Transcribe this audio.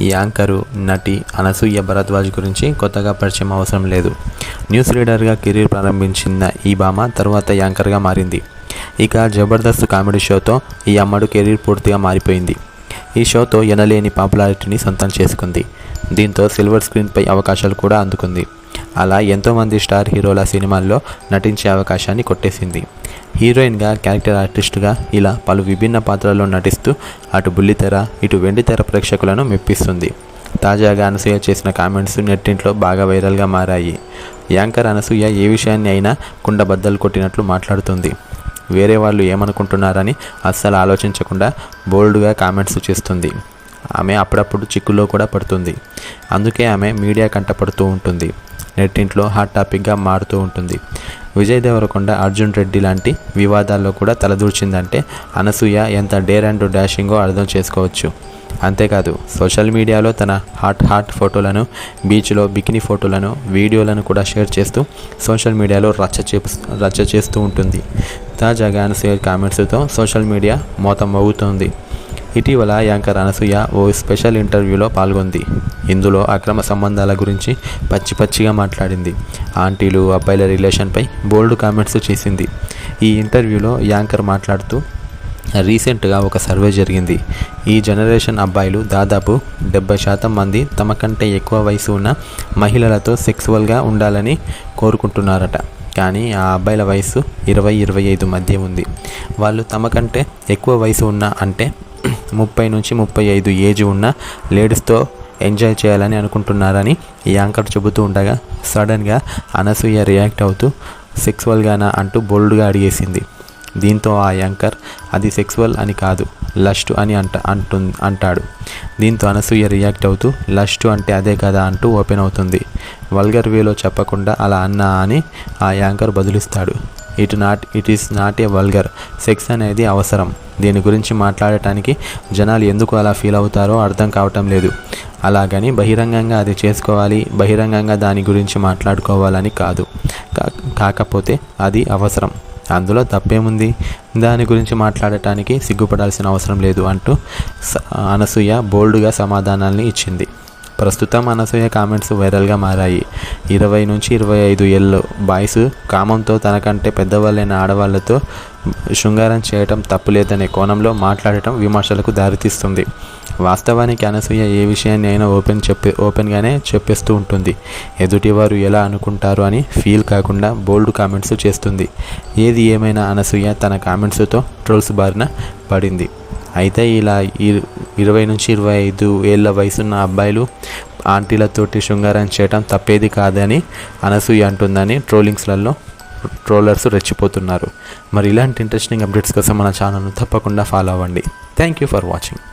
ఈ యాంకరు నటి అనసూయ భరద్వాజ్ గురించి కొత్తగా పరిచయం అవసరం లేదు. న్యూస్ రీడర్గా కెరీర్ ప్రారంభించిన ఈ భామ తర్వాత యాంకర్గా మారింది. ఇక జబర్దస్త్ కామెడీ షోతో ఈ అమ్మడు కెరీర్ పూర్తిగా మారిపోయింది. ఈ షోతో ఎనలేని పాపులారిటీని సొంతం చేసుకుంది. దీంతో సిల్వర్ స్క్రీన్పై అవకాశాలు కూడా అందుకుంది. అలా ఎంతోమంది స్టార్ హీరోల సినిమాల్లో నటించే అవకాశాన్ని కొట్టేసింది. హీరోయిన్గా క్యారెక్టర్ ఆర్టిస్టుగా ఇలా పలు విభిన్న పాత్రల్లో నటిస్తూ అటు బుల్లితెర ఇటు వెండితెర ప్రేక్షకులను మెప్పిస్తుంది. తాజాగా అనసూయ చేసిన కామెంట్స్ నెట్టింట్లో బాగా వైరల్గా మారాయి. యాంకర్ అనసూయ ఏ విషయాన్ని అయినా కుండబద్దలు కొట్టినట్లు మాట్లాడుతుంది. వేరే వాళ్ళు ఏమనుకుంటున్నారని అస్సలు ఆలోచించకుండా బోల్డ్గా కామెంట్స్ చేస్తుంది. ఆమె అప్పుడప్పుడు చిక్కుల్లో కూడా పడుతుంది. అందుకే ఆమె మీడియా కంటపడుతూ ఉంటుంది. నెట్టింట్లో హాట్ టాపిక్గా మారుతూ ఉంటుంది. విజయ్ దేవరకొండ అర్జున్ రెడ్డి లాంటి వివాదాల్లో కూడా తలదూర్చిందంటే అనసూయ ఎంత డేర్ అండ్ డాషింగో అర్థం చేసుకోవచ్చు. అంతేకాదు సోషల్ మీడియాలో తన హాట్ హాట్ ఫోటోలను బీచ్లో బికినీ ఫోటోలను వీడియోలను కూడా షేర్ చేస్తూ సోషల్ మీడియాలో రచ్చ చే రచ్చ చేస్తూ ఉంటుంది. తాజాగా అనసూయ కామెంట్స్తో సోషల్ మీడియా మోతమవుతోంది మోగుతోంది ఇటీవల యాంకర్ అనసూయ ఓ స్పెషల్ ఇంటర్వ్యూలో పాల్గొంది. ఇందులో అక్రమ సంబంధాల గురించి పచ్చి పచ్చిగా మాట్లాడింది. ఆంటీలు అబ్బాయిల రిలేషన్పై బోల్డ్ కామెంట్స్ చేసింది. ఈ ఇంటర్వ్యూలో యాంకర్ మాట్లాడుతూ రీసెంట్గా ఒక సర్వే జరిగింది. ఈ జనరేషన్ అబ్బాయిలు దాదాపు డెబ్బై శాతం మంది తమ కంటే ఎక్కువ వయసు ఉన్న మహిళలతో సెక్సువల్గా ఉండాలని కోరుకుంటున్నారట. కానీ ఆ అబ్బాయిల వయసు ఇరవై ఇరవై ఐదు మధ్య ఉంది. వాళ్ళు తమ కంటే ఎక్కువ వయసు ఉన్న అంటే ముప్పై నుంచి ముప్పై ఐదు ఏజ్ ఉన్న లేడీస్తో ఎంజాయ్ చేయాలని అనుకుంటున్నారని ఈ యాంకర్ చెబుతూ ఉండగా సడన్గా అనసూయ రియాక్ట్ అవుతూ సెక్సువల్గానా అంటూ బోల్డ్గా అడిగేసింది. దీంతో ఆ యాంకర్ అది సెక్సువల్ అని కాదు లస్ట్ అని అంట అంటు అంటాడు. దీంతో అనసూయ రియాక్ట్ అవుతూ లస్ట్ అంటే అదే కదా అంటూ ఓపెన్ అవుతుంది. వల్గర్ వేలో చెప్పకుండా అలా అన్నా అని ఆ anchor బదులిస్తాడు. It not it is not a vulgar sex అనేది అవసరం. దీని గురించి మాట్లాడటానికి జనాలు ఎందుకు అలా ఫీల్ అవుతారో అర్థం కావటం లేదు. అలాగని బహిరంగంగా అది చేసుకోవాలి బహిరంగంగా దాని గురించి మాట్లాడుకోవాలని కాదు. కా- కాకపోతే అది అవసరం. అందులో తప్పేముంది? దాని గురించి మాట్లాడటానికి సిగ్గుపడాల్సిన అవసరం లేదు అంటూ స- అనసూయ బోల్డ్గా సమాధానాల్ని ఇచ్చింది. ప్రస్తుతం అనసూయ కామెంట్స్ వైరల్గా మారాయి. ఇరవై నుంచి ఇరవై ఐదు ఏళ్ళు. బాయ్స్ కామంతో తనకంటే పెద్దవాళ్ళైన ఆడవాళ్ళతో శృంగారం చేయటం తప్పులేదనే కోణంలో మాట్లాడటం విమర్శలకు దారితీస్తుంది. వాస్తవానికి అనసూయ ఏ విషయాన్ని అయినా ఓపెన్ చెప్పే ఓపెన్గానే చెప్పేస్తూ ఉంటుంది. ఎదుటివారు ఎలా అనుకుంటారు అని ఫీల్ కాకుండా బోల్డ్ కామెంట్స్ చేస్తుంది. ఏది ఏమైనా అనసూయ తన కామెంట్స్తో ట్రోల్స్ బారిన పడింది. అయితే ఇలా ఇరవై నుంచి ఇరవై ఐదు ఏళ్ళ వయసున్న అబ్బాయిలు ఆంటీలతోటి శృంగారం చేయటం తప్పేది కాదని అనసూయ అంటుందని ట్రోలింగ్స్లలో ట్రోలర్స్ రెచ్చిపోతున్నారు. మరి ఇలాంటి ఇంట్రెస్టింగ్ అప్డేట్స్ కోసం మన ఛానల్ను తప్పకుండా ఫాలో అవ్వండి. Thank you for watching